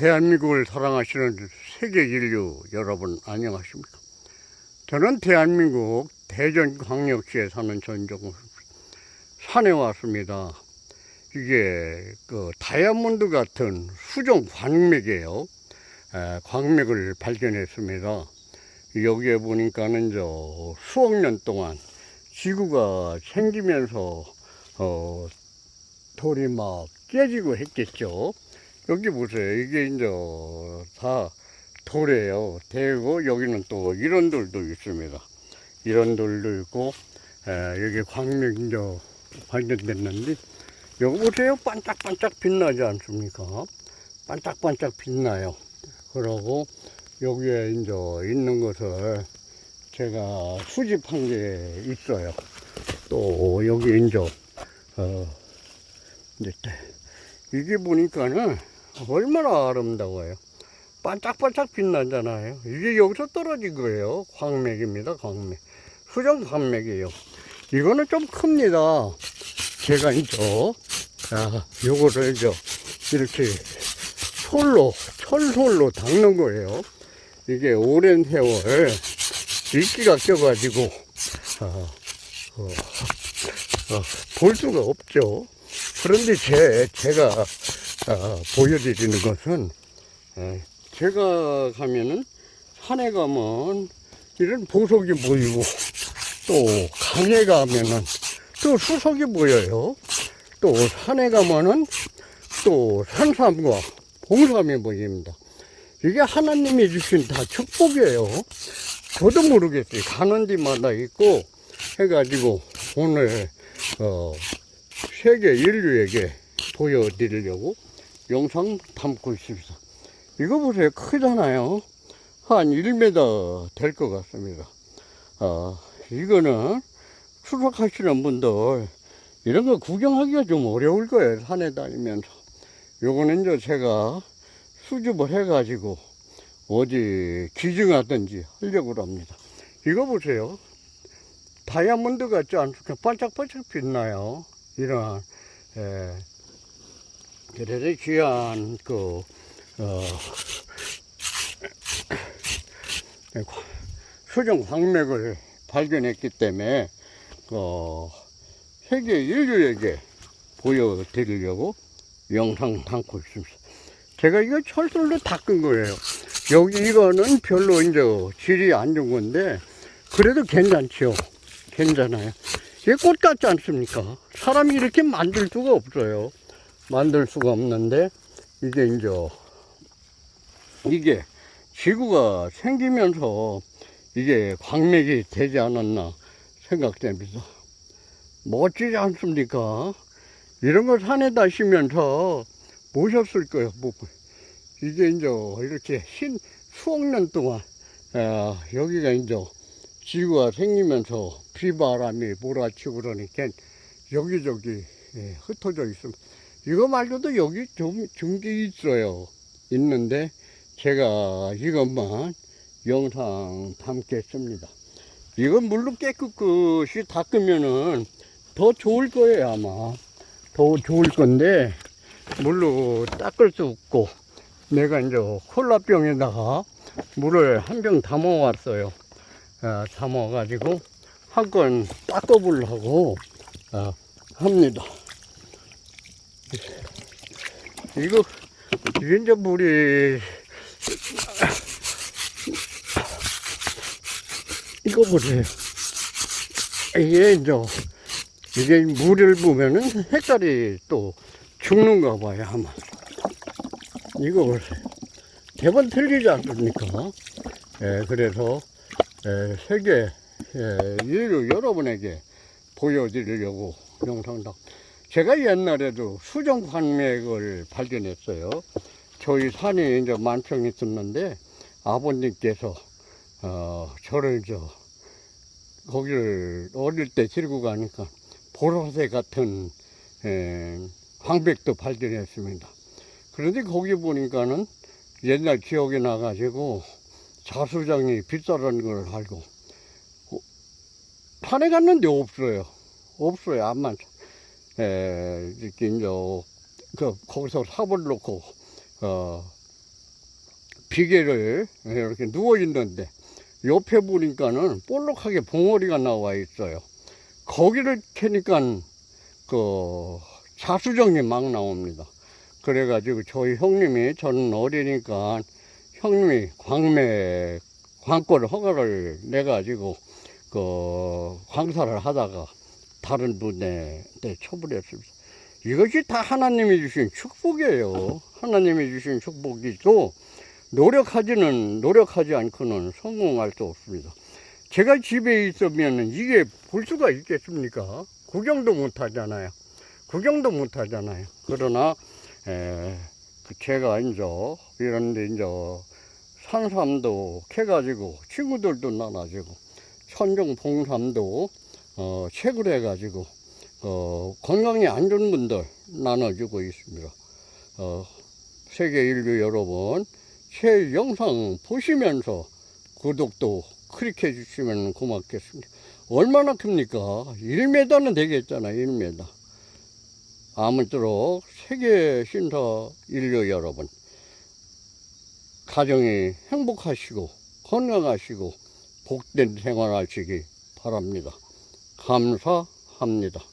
대한민국을 사랑하시는 세계 인류 여러분 안녕하십니까? 저는 대한민국 대전광역시에 사는 전종우 산에 왔습니다. 이게 그 다이아몬드 같은 수정 광맥이에요. 에, 광맥을 발견했습니다. 여기에 보니까는 저 수억 년 동안 지구가 생기면서 어, 돌이 막 깨지고 했겠죠. 여기 보세요. 이게 이제 다 돌이에요. 대고 여기는 또 이런 돌도 있습니다. 이런 돌도 있고 에, 여기 이제 발견됐는데 여기 보세요. 반짝반짝 빛나지 않습니까? 반짝반짝 빛나요. 그러고 여기에 이제 있는 것을 제가 수집한 게 있어요. 또 여기 이제 어 이제 이게 보니까는 얼마나 아름다워요. 반짝반짝 빛나잖아요. 이게 여기서 떨어진 거예요. 광맥입니다. 광맥. 수정 광맥이에요. 이거는 좀 큽니다. 제가 이제 아, 요거를 이제 이렇게 솔로 철솔로 닦는 거예요. 이게 오랜 세월 이끼가 껴가지고 아, 어, 어, 볼 수가 없죠. 그런데 제 제가 아, 보여드리는 것은 에, 제가 가면은 산에 가면 이런 보석이 보이고 또 강에 가면은 또 수석이 보여요. 또 산에 가면은 또 산삼과 봉삼이 보입니다. 이게 하나님이 주신 다 축복이에요. 저도 모르겠어요. 가는 데마다 있고 해가지고 오늘 어, 세계 인류에게 보여드리려고 영상 담고 있습니다. 이거 보세요. 크잖아요. 한 1m 될 것 같습니다. 어, 이거는 추석하시는 분들 이런 거 구경하기가 좀 어려울 거예요. 산에 다니면서. 요거는 이제 제가 수집을 해가지고 어디 기증하든지 하려고 합니다. 이거 보세요. 다이아몬드 같지 않습니까? 반짝반짝 빛나요. 이런, 에, 그래서 귀한, 그, 어, 수정 광맥을 발견했기 때문에, 어, 세계 인류에게 보여드리려고 영상 담고 있습니다. 제가 이거 철술로 닦은 거예요. 여기 이거는 별로 이제 질이 안 좋은 건데, 그래도 괜찮죠. 괜찮아요. 이게 꽃 같지 않습니까? 사람이 이렇게 만들 수가 없어요. 만들 수가 없는데, 이게 이제, 이게 지구가 생기면서 이게 광맥이 되지 않았나 생각됩니다. 멋지지 않습니까? 이런 거 산에 다 시면서 보셨을 거예요. 뭐, 이게 이제 이렇게 신 수억 년 동안 아, 여기가 이제 지구가 생기면서 비바람이 몰아치고 그러니까 여기저기 예, 흩어져 있습니다. 이거 말고도 여기 좀 중기 있어요. 있는데 제가 이것만 영상 담겠습니다. 이건 물로 깨끗이 닦으면은 더 좋을 거예요 아마. 더 좋을 건데 물로 닦을 수 없고 내가 이제 콜라병에다가 물을 한 병 담아 왔어요. 아, 담아 가지고 한 건 닦아 보려고 아, 합니다. 이거 이제 물이 이거 보세요. 이게 이제 이게 물을 보면은 색깔이 또 죽는가 봐요, 아마. 이거 보세요. 대번 틀리지 않습니까? 예, 그래서, 예, 세계, 예, 인류 여러분에게 보여드리려고 영상 다. 제가 옛날에도 수정 관맥을 발견했어요. 저희 산에 이제 만평 있었는데, 아버님께서, 어, 저를 저, 거기를 어릴 때 데리고 가니까 보라색 같은 에, 황백도 발견했습니다. 그런데 거기 보니까는 옛날 기억이 나가지고 자수장이 비싸다는 걸 알고 어, 산에 갔는데 없어요. 없어요. 안 많죠. 에, 이렇게 이제 그 거기서 삽을 놓고 어, 비계를 이렇게 누워 있는데 옆에 보니까는 볼록하게 봉오리가 나와 있어요. 거기를 캐니까 그 자수정이 막 나옵니다. 그래가지고 저희 형님이 저는 어리니까 형님이 광매 광고를 허가를 내 가지고 그 광사를 하다가 다른 분한테 처분했습니다. 이것이 다 하나님이 주신 축복이에요. 하나님이 주신 축복이고 노력하지는 노력하지 않고는 성공할 수 없습니다. 제가 집에 있으면 이게 볼 수가 있겠습니까? 구경도 못 하잖아요. 구경도 못 하잖아요. 그러나 에, 그 제가 이제 이런데 이제 산삼도 캐가지고 친구들도 나눠주고 천정 봉삼도 어, 책을 해가지고 어, 건강이 안 좋은 분들 나눠주고 있습니다. 어, 세계 인류 여러분 제 영상 보시면서 구독도 클릭해 주시면 고맙겠습니다. 얼마나 큽니까? 1m는 되겠잖아요, 1m. 아무쪼록 세계 신사 인류 여러분, 가정이 행복하시고 건강하시고 복된 생활하시기 바랍니다. 감사합니다.